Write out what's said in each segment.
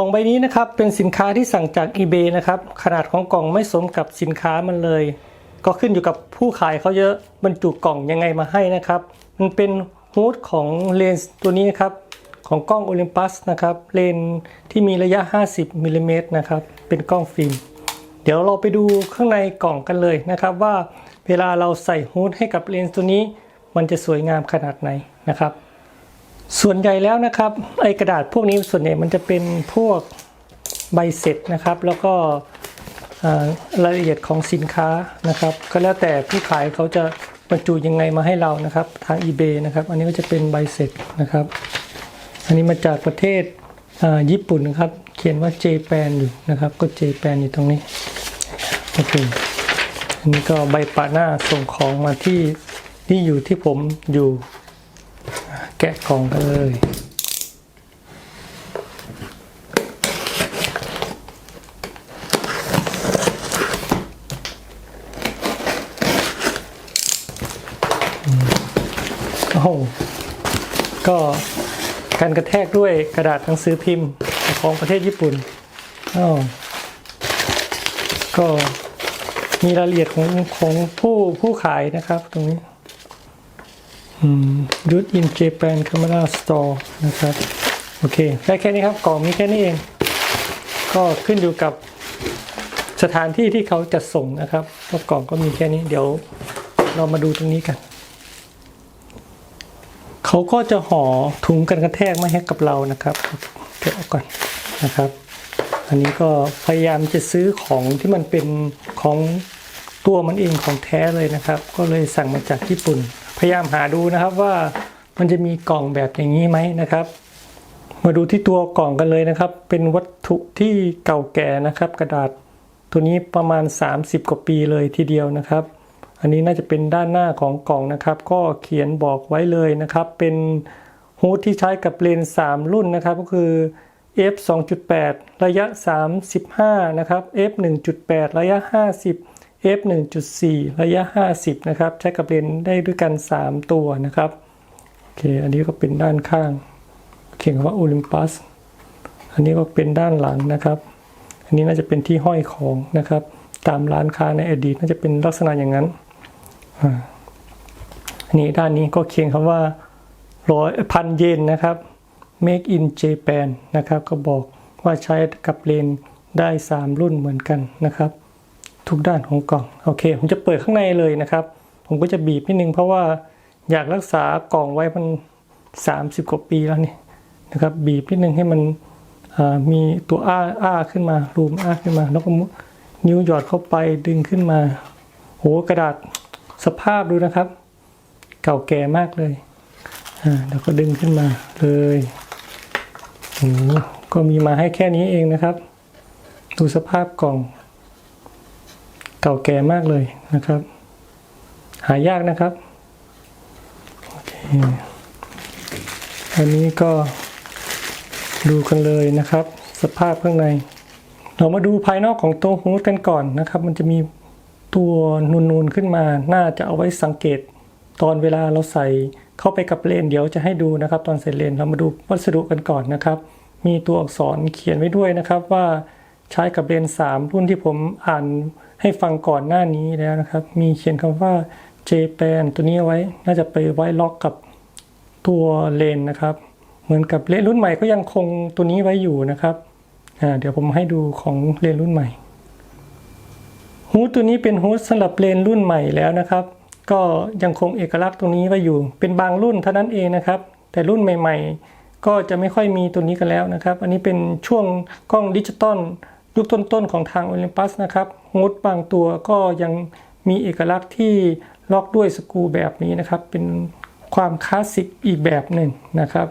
กล่องใบนี้นะครับเป็นสินค้าที่สั่งจาก eBay นะครับขนาดของกล่องไม่สมกับสินค้ามันเลย ก็ขึ้นอยู่กับผู้ขายเขาเยอะบรรจุกล่องยังไงมาให้นะครับมันเป็นฮูดของเลนส์ตัวนี้นะครับของกล้อง Olympus นะครับเลนที่มีระยะ 50มิลลิเมตรนะครับเป็นกล้องฟิล์มเดี๋ยวเราไปดูข้างในกล่องกันเลยนะครับ ว่าเวลาเราใส่ฮูดให้กับเลนส์ตัวนี้ มันจะสวยงามขนาดไหนนะครับ ส่วนใหญ่แล้วนะครับไอกระดาษพวกนี้ส่วนใหญ่มันจะเป็นพวกใบเสร็จนะครับ แล้วก็รายละเอียดของสินค้านะครับ ก็แล้วแต่ผู้ขายเขาจะบรรจุยังไงมาให้เรานะครับ ทาง eBay นะครับ อันนี้ก็จะเป็นใบเสร็จนะครับ อันนี้มาจากประเทศญี่ปุ่นนะครับ เขียนว่า Japan อยู่นะครับ ก็ Japan อยู่ตรงนี้โอเคอันนี้ก็ใบปะหน้าส่งของมาที่ที่อยู่ที่ผมอยู่ แกะกล่องกันเลย โอ้โหก็การกระแทกด้วยกระดาษหนังสือพิมพ์ของประเทศญี่ปุ่นอ้าวก็มีรายละเอียดของของผู้ผู้ขายนะครับตรงนี้ ยูดอินเจแปนคา m ม r a สตอร์นะครับ โอเค ได้แค่นี้ครับ กล่องมีแค่นี้เอง ก็ขึ้นอยู่กับสถานที่ที่เขาจัดส่งนะครับก็กล่องก็มีแค่นี้ เดี๋ยวเรามาดูตรงนี้กัน เขาก็จะห่อถุงกันกระแทกมาให้กับเรานะครับเก็บเอาก่อนนะครับ อันนี้ก็พยายามจะซื้อของที่มันเป็นของตัวมันเองของแท้เลยนะครับ ก็เลยสั่งมาจากญี่ปุ่น พยายามหาดูนะครับว่ามันจะมีกล่องแบบอย่างนี้ไหมนะครับ มาดูที่ตัวกล่องกันเลยนะครับ เป็นวัตถุที่เก่าแก่นะครับ กระดาษตัวนี้ประมาณ 30 กว่าปีเลยทีเดียวนะครับ อันนี้น่าจะเป็นด้านหน้าของกล่องนะครับ ก็เขียนบอกไว้เลยนะครับ เป็นฮูดที่ใช้กับเลนส์3รุ่นนะครับ ก็คือ f 2.8 ระยะ 35 นะครับ f 1.8 ระยะ 50 f 1.4 ระยะ 50 นะครับ ใช้กับเลนได้ด้วยกัน 3 ตัวนะครับ โอเค อันนี้ก็เป็นด้านข้าง เขียนคำว่า Olympus อันนี้ก็เป็นด้านหลังนะครับ อันนี้น่าจะเป็นที่ห้อยของนะครับ ตามร้านค้าในอดีตน่าจะเป็นลักษณะอย่างนั้น อันนี้ด้านนี้ก็เขียนคำว่าร้อยพันเยนนะครับ make in Japan นะครับ ก็บอกว่าใช้กับเลนได้ 3 รุ่นเหมือนกันนะครับ ทุกด้านของกล่องโอเค ผมจะเปิดข้างในเลยนะครับ ผมก็จะบีบนิดนึงเพราะว่าอยากรักษากล่องไว้มัน 30 กว่าปีแล้วนี่นะครับ บีบนิดนึงให้มันมีตัวอ้าอ้าขึ้นมารูมอ้าขึ้นมา แล้วก็นิ้วหยอดเข้าไปดึงขึ้นมาโหกระดาษสภาพดูนะครับ เก่าแก่มากเลยอ่าแล้วก็ดึงขึ้นมาเลยโอ้โหก็มีมาให้แค่นี้เองนะครับ ดูสภาพกล่อง เก่าแก่มากเลยนะครับ หายากนะครับโอเคอันนี้ก็ดูกันเลยนะครับ สภาพข้างใน เรามาดูภายนอกของตัวฮูดกันก่อนนะครับ มันจะมีตัวนูนๆขึ้นมา น่าจะเอาไว้สังเกต ตอนเวลาเราใส่เข้าไปกับเลนเดี๋ยวจะให้ดูนะครับ ตอนใส่เลนเรามาดูวัสดุกันก่อนนะครับ มีตัวอักษรเขียนไว้ด้วยนะครับว่า ใช้กับเลนส์3รุ่นที่ผมอ่านให้ฟังก่อนหน้านี้แล้วนะครับ มีเขียนคำว่า Japan ตัวนี้ไว้ น่าจะไปไว้ล็อกกับตัวเลนนะครับ เหมือนกับเลนรุ่นใหม่ก็ยังคงตัวนี้ไว้อยู่นะครับเดี๋ยวผมให้ดูของเลนรุ่นใหม่ฮูดตัวนี้เป็นฮูดสำหรับเลนรุ่นใหม่แล้วนะครับ ก็ยังคงเอกลักษณ์ตรงนี้ไว้อยู่ เป็นบางรุ่นเท่านั้นเองนะครับ แต่รุ่นใหม่ ๆ ก็จะไม่ค่อยมีตัวนี้กันแล้วนะครับ อันนี้เป็นช่วงกล้องดิจิตอล ยุคต้นๆของทาง Olympus นะครับฮูดบางตัวก็ยังมีเอกลักษณ์ที่ล็อกด้วยสกูแบบนี้นะครับ เป็นความคลาสสิกอีกแบบหนึ่งนะครับ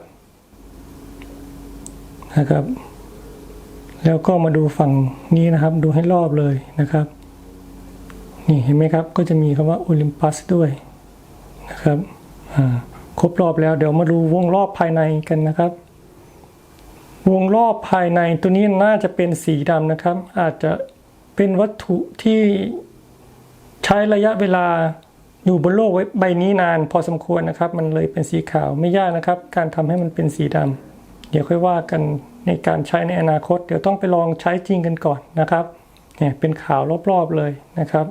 นะครับ แล้วก็มาดูฝั่งนี้นะครับ ดูให้รอบเลยนะครับ นี่เห็นไหมครับ ก็จะมีคำว่า Olympus ด้วยนะครับอ่าครบรอบแล้วเดี๋ยวมาดูวงรอบภายในกันนะครับ วงรอบภายในตัวนี้น่าจะเป็นสีดำนะครับ อาจจะเป็นวัตถุที่ใช้ระยะเวลาอยู่บนโลกไว้ใบนี้นานพอสมควรนะครับ มันเลยเป็นสีขาวไม่ยากนะครับ การทำให้มันเป็นสีดำเดี๋ยวค่อยว่ากันในการใช้ในอนาคต เดี๋ยวต้องไปลองใช้จริงกันก่อนนะครับเนี่ยเป็นขาวรอบๆเลยนะครับ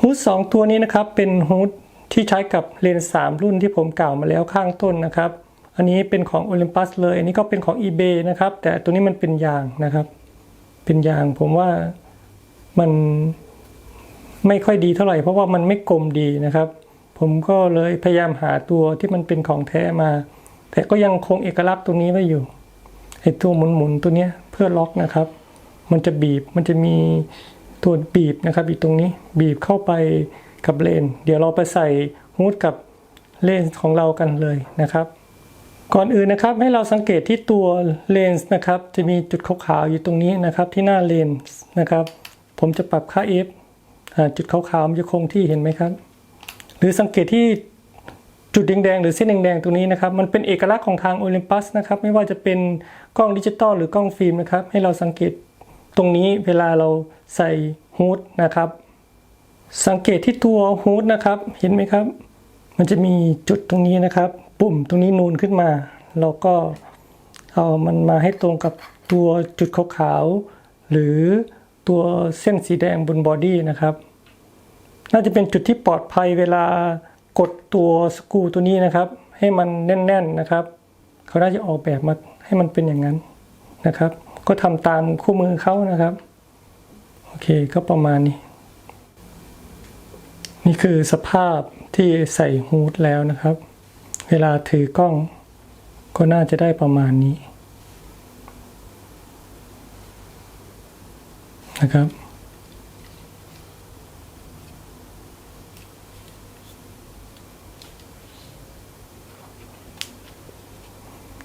ฮูดสองตัวนี้นะครับเป็นฮูดที่ใช้กับเลนส์3รุ่นที่ผมกล่าวมาแล้วข้างต้นนะครับ อันนี้เป็นของ Olympus เลย อันนี้ก็เป็นของ eBay นะครับ แต่ตัวนี้มันเป็นยางนะครับ เป็นยางผมว่ามันไม่ค่อยดีเท่าไหร่ เพราะว่ามันไม่กลมดีนะครับ ผมก็เลยพยายามหาตัวที่มันเป็นของแท้มา แต่ก็ยังคงเอกลักษณ์ตรงนี้ไว้อยู่ไอ้ตัวหมุนๆตัวเนี้ยเพื่อล็อกนะครับ มันจะบีบมันจะมีตัวบีบนะครับอยู่ตรงนี้บีบเข้าไปกับเลน เดี๋ยวเราไปใส่ฮูดกับเลนของเรากันเลยนะครับ ก่อนอื่นนะครับให้เราสังเกตที่ตัวเลนส์นะครับจะมีจุดขาวๆอยู่ตรงนี้นะครับที่หน้าเลนส์นะครับ ผมจะปรับค่า f อ่าจุดขาวๆมันจะคงที่เห็นไหมครับ หรือสังเกตที่จุดแดงๆหรือเส้นแดงๆตรงนี้นะครับ มันเป็นเอกลักษณ์ของทาง Olympus นะครับ ไม่ว่าจะเป็นกล้องดิจิตอลหรือกล้องฟิล์มนะครับ ให้เราสังเกตตรงนี้เวลาเราใส่ฮูดนะครับ สังเกตที่ตัวฮูดนะครับเห็นไหมครับ มันจะมีจุดตรงนี้นะครับ ปุ่มตรงนี้นูนขึ้นมา เราก็เอามันมาให้ตรงกับตัวจุดขาวๆหรือตัวเส้นสีแดงบนบอดี้นะครับ น่าจะเป็นจุดที่ปลอดภัยเวลากดตัวสกรูตัวนี้นะครับ ให้มันแน่นๆนะครับ เขาน่าจะออกแบบมาให้มันเป็นอย่างนั้นนะครับ ก็ทำตามคู่มือเขานะครับ โอเคก็ประมาณนี้ นี่คือสภาพที่ใส่ฮูดแล้วนะครับ เวลาถือกล้อง ก็น่าจะได้ประมาณนี้นะครับ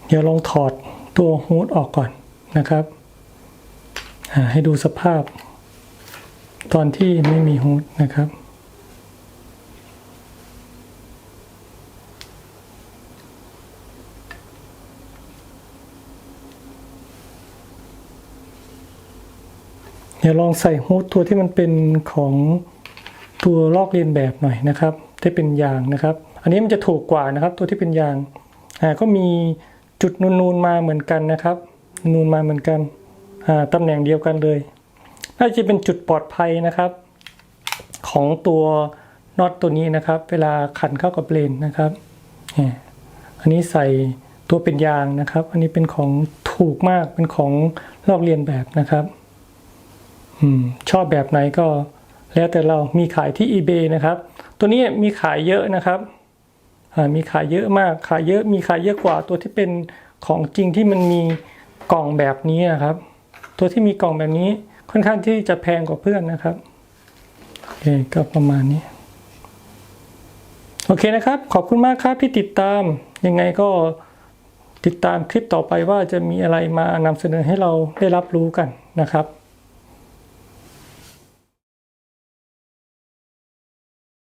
เดี๋ยวลองถอดตัวฮูดออกก่อนนะครับ ให้ดูสภาพ ตอนที่ไม่มีฮูดนะครับ ดี๋ยวลองใส่ฮูดตัวที่มันเป็นของตัวลอกเลียนแบบหน่อยนะครับ ที่เป็นยางนะครับ อันนี้มันจะถูกกว่านะครับ ตัวที่เป็นยางอ่าก็มีจุดนูนๆมาเหมือนกันนะครับ นูนมาเหมือนกันอ่าตำแหน่งเดียวกันเลยน่าจะเป็นจุดปลอดภัยนะครับ ของตัวน็อตตัวนี้นะครับ เวลาขันเข้ากับเลนนะครับเนี่ยอันนี้ใส่ตัวเป็นยางนะครับ อันนี้เป็นของถูกมากเป็นของลอกเลียนแบบนะครับ ชอบแบบไหนก็แล้วแต่เรามีขายที่ eBay นะครับ ตัวนี้มีขายเยอะนะครับมีขายเยอะมากขายเยอะมีขายเยอะกว่าตัวที่เป็นของจริงที่มันมีกล่องแบบนี้นะครับ ตัวที่มีกล่องแบบนี้ค่อนข้างที่จะแพงกว่าเพื่อนนะครับโอเคก็ประมาณนี้โอเคนะครับ ขอบคุณมากครับที่ติดตามยังไงก็ติดตามคลิปต่อไปว่าจะมีอะไรมานำเสนอให้เราได้รับรู้กันนะครับ